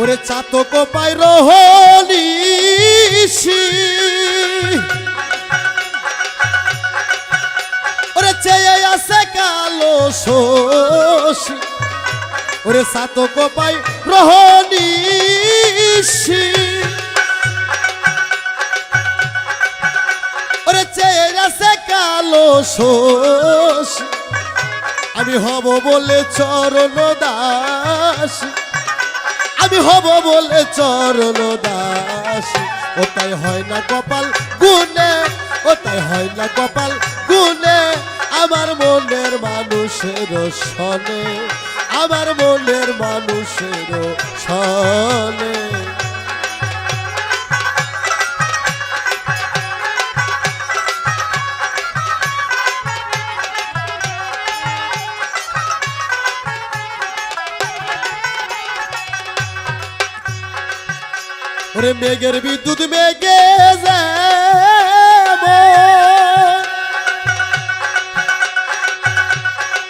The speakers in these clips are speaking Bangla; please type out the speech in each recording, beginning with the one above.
ওরে চাতক পাই রহনিসি ওরে চেয়ে আছে কালো শোষী ওরে চাতক পাই রহনিসি ওরে চেয়ে আছে কালো শোষী আমি হব বলে চরণ দাস। আমি হব বলে চরণ দাস। ও তাই হয় না কপাল গুনে ও তাই হয় না কপাল গুনে আমার মনের মানুষের সনে, আমার মনের মানুষের সনে। ওরে মেঘের বিদ্যুৎ মেঘে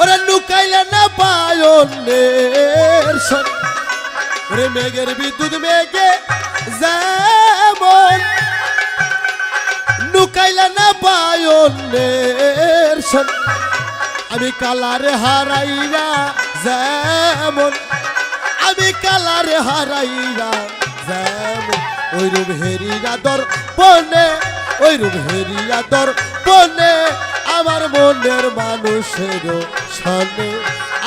ওরে লুকাইলে না পায়নের ওরে মেঘের বিদ্যুৎ মেঘে যেমন। লুকাইলে না পায়নের আমি কালারে হারাইরা যেমন। আমি কালারে হারাইরা যেমন ওই রূপ হেরিয়া দর বনে ওই রূপ হেরিয়া দর বনে। আমার মনের মানুষের সনে,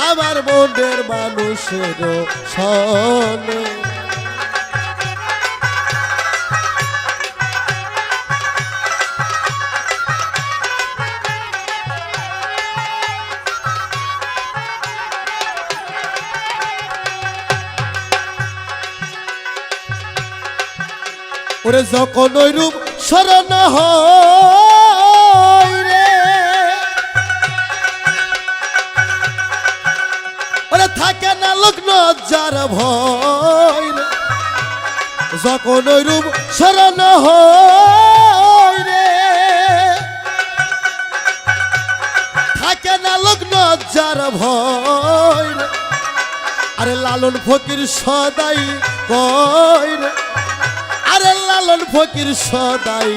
আমার মনের মানুষের সনে। ওরে যখন ওই রূপ হয় রে। ওরে থাকে না লগ্ন যার ভয়। যখন ওই রূপ হয় রে। থাকে না লগ্ন যার ভয় আরে লালন ফকির সদাই কয় আরে লালন ফকির সদাই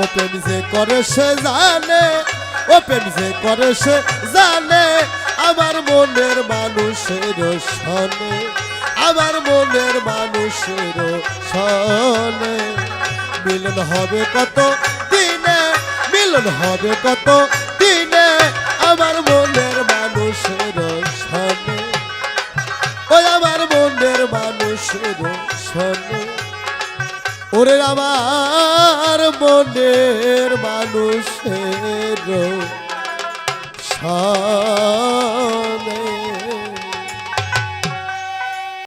ও প্রেম যে করে সে জানে, ও প্রেম যে করে সে জানে, আমার মনের মানুষের সনে, আমার মনের মানুষের সনে। মিলন হবে কত দিনে, মিলন হবে কত দিনে, আমার মনের মানুষের সনে। ওই আমার মনের মানুষের ওরে আমার মনের মানুষের শোনে